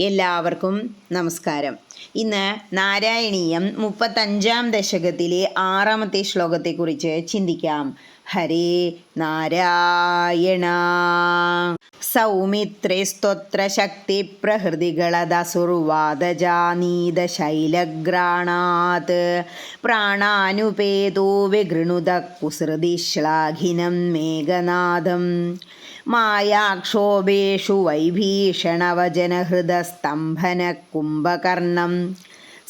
എല്ലാവർക്കും നമസ്കാരം. ഇന്ന് നാരായണീയം മുപ്പത്തഞ്ചാം ദശകത്തിലെ ആറാമത്തെ ശ്ലോകത്തെക്കുറിച്ച് ചിന്തിക്കാം. ഹരേ നാരായണ. സൗമിത്രേ സ്തോത്ര ശക്തി പ്രഹൃതികളദസുർവാദജാനീത ശൈലഗ്രാണാത് പ്രാണാനുപേതോ വിഗൃണുത കുസൃതി ശ്ലാഘിനം മേഘനാദം. മായാക്ഷോഭേഷു വൈഭീഷണവചനഹൃദസ്തംഭനകുംഭകർണം.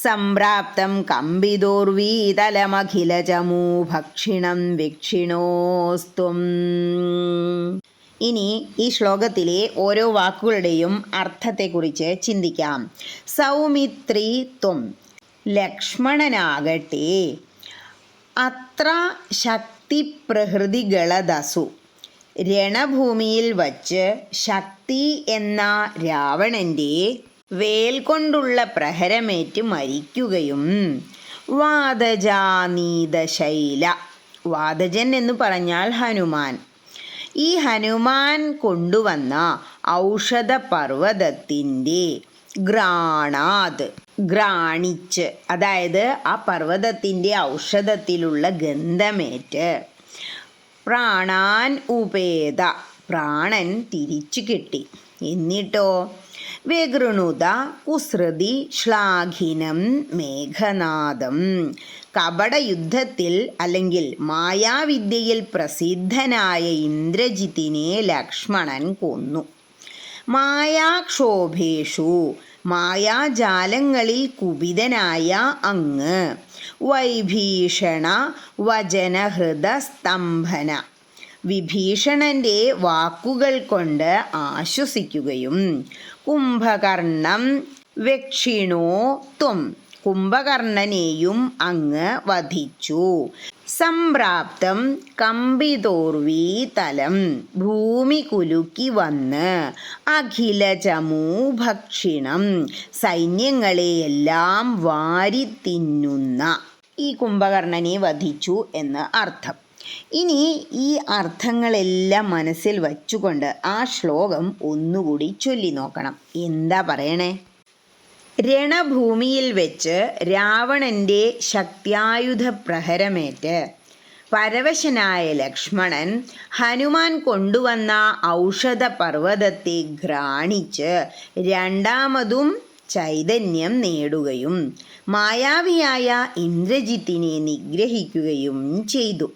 സംപ്രാപ്തം കമ്പിതോർവീതലമഖിലചമൂ ഭക്ഷിണം വിക്ഷിണോസ്തും. ഇനി ഈ ശ്ലോകത്തിലെ ഓരോ വാക്കുകളുടെയും അർത്ഥത്തെക്കുറിച്ച് ചിന്തിക്കാം. സൗമിത്രി ത്വം ലക്ഷ്മണനാകട്ടെ അത്ര ശക്തിപ്രഹൃതികളദസു രണഭൂമിയിൽ വച്ച് ശക്തി എന്ന രാവണന്റെ വേൽ കൊണ്ടുള്ള പ്രഹരമേറ്റ് മരിക്കുകയും വാദജാനീതശൈല വാദജൻ എന്ന് പറഞ്ഞാൽ ഹനുമാൻ. ഈ ഹനുമാൻ കൊണ്ടുവന്ന ഔഷധ പർവതത്തിന്റെ ഗ്രാണാത് ഗ്രാണിച്ച് അതായത് ആ പർവതത്തിന്റെ ഔഷധത്തിലുള്ള ഗന്ധമേറ്റ് പ്രാണാൻ ഉപേത പ്രാണൻ തിരിച്ചു കിട്ടി. എന്നിട്ടോ? വിഗൃണുത കുസൃതി ശ്ലാഘിനം മേഘനാദം. കപടയുദ്ധത്തിൽ അല്ലെങ്കിൽ മായാവിദ്യയിൽ പ്രസിദ്ധനായ ഇന്ദ്രജിത്തിനെ ലക്ഷ്മണൻ കൊന്നു. മായാക്ഷോഭേഷു. മായാജാലങ്ങളിൽ കുപിതനായ അങ്ങ്. വൈഭീഷണ വചനഹൃദസ്തംഭന. വിഭീഷണന്റെ വാക്കുകൾ കൊണ്ട് ആശ്വസിക്കുകയും. കുംഭകർണം വെക്ഷിണോ ത്വം. കുംഭകർണനെയും അങ്ങ് വധിച്ചു. സംപ്രാപ്തം കമ്പിതോർവീ തലം ഭൂമി കുലുക്കി വന്ന് അഖിലചമൂ ഭക്ഷിണം സൈന്യങ്ങളെയെല്ലാം വാരി തിന്നുന്ന ഈ കുംഭകർണനെ വധിച്ചു എന്ന് അർത്ഥം. ഇനി ഈ അർത്ഥങ്ങളെല്ലാം മനസ്സിൽ വച്ചുകൊണ്ട് ആ ശ്ലോകം ഒന്നുകൂടി ചൊല്ലി നോക്കണം എന്താ പറയണേ? രണഭൂമിയിൽ വെച്ച് രാവണന്റെ ശക്തിയായുധ പ്രഹരമേറ്റ് പരവശനായ ലക്ഷ്മണൻ ഹനുമാൻ കൊണ്ടുവന്ന ഔഷധ പർവതത്തെ ഘ്രാണിച്ച് രണ്ടാമതും ചൈതന്യം നേടുകയും മായാവിയായ ഇന്ദ്രജിത്തിനെ നിഗ്രഹിക്കുകയും ചെയ്തു.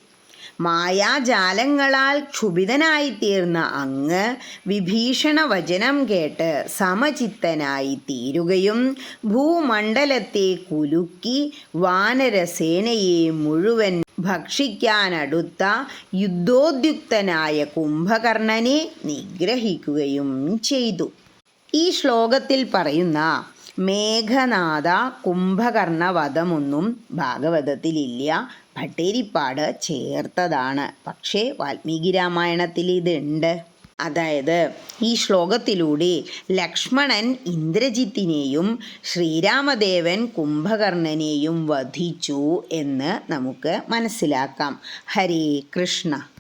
മായാജാലങ്ങളാൽ ക്ഷുഭിതനായിത്തീർന്ന അങ്ങ് വിഭീഷണ വചനം കേട്ട് സമചിത്തനായി തീരുകയും ഭൂമണ്ഡലത്തെ കുലുക്കി വാനരസേനയെ മുഴുവൻ ഭക്ഷിക്കാനടുത്ത യുദ്ധോദ്യുക്തനായ കുംഭകർണനെ നിഗ്രഹിക്കുകയും ചെയ്തു. ഈ ശ്ലോകത്തിൽ പറയുന്ന മേഘനാഥ കുംഭകർണ വധമൊന്നും ഭാഗവതത്തിലില്ല. ഭട്ടേരിപ്പാട് ചേർത്തതാണ്. പക്ഷേ വാൽമീകി രാമായണത്തിൽ ഇതുണ്ട്. അതായത് ഈ ശ്ലോകത്തിലൂടെ ലക്ഷ്മണൻ ഇന്ദ്രജിത്തിനെയും ശ്രീരാമദേവൻ കുംഭകർണനെയും വധിച്ചു എന്ന് നമുക്ക് മനസ്സിലാക്കാം. ഹരേ കൃഷ്ണ.